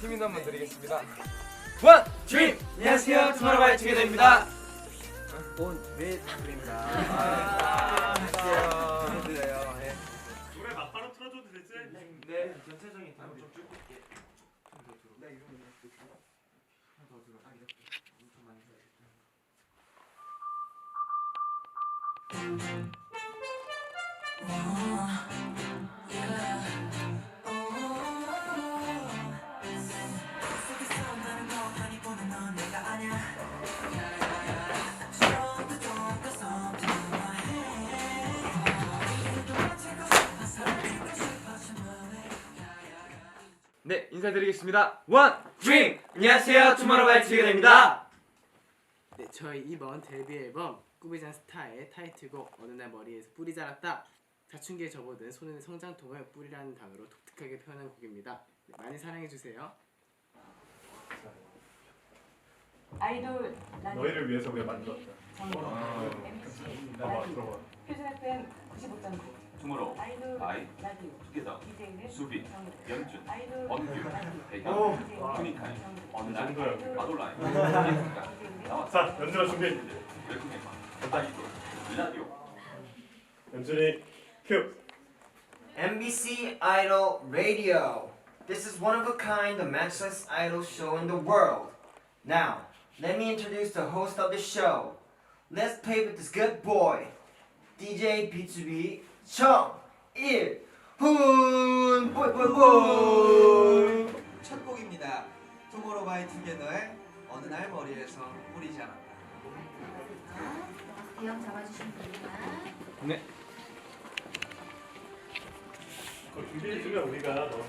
팀 한번 드리겠습니다. 원, 드림! 안녕하세요, 투모로우바이 투게더입니다. 온왜 드립니다. 아, 안녕하세요. 드려요. 네. 노래 막바로 틀어줘도 되지? 네, 전체적인 단어 좀 쭉. 네, 인사드리겠습니다. 원, 드림! 안녕하세요, 투모로우바이 투게더입니다. 네, 저희 이번 데뷔 앨범 꾸미잔 스타의 타이틀곡 어느 날 머리에서 뿌리 자랐다. 사춘기에 접어든 소년의 성장통을 뿌리라는 단어로 독특하게 표현한 곡입니다. 네, 많이 사랑해 주세요. 아이돌 라디오 너희를 위해서 우리가 만들었다. 정보 MC 라디오 들어봐. 표준 FM 95.9 투모로우, 아이돌 아이, 라디오 투게더, DJ는 수비, 정보 연준, 아이돌 원규, 배경, 정보 어느 날, 정도야. 마돌라인, DJ는 나왔다. 자, 연준아 준비. 웰컴해봐. 아이돌, 라디오. 연준이 큐. NBC Idol Radio. This is one of a kind, the matchless idol show in the world. Now, let me introduce the host of the show. Let's play with this good boy, DJ B2B Chung Il Hoon. Boy, boy, boy. 첫 곡입니다. 투모로우 바이 투게더의 어느 날 머리에서 뿌리 자랐다. 대형 잡아주시면 됩니다. 그거 준비해주면 우리가 너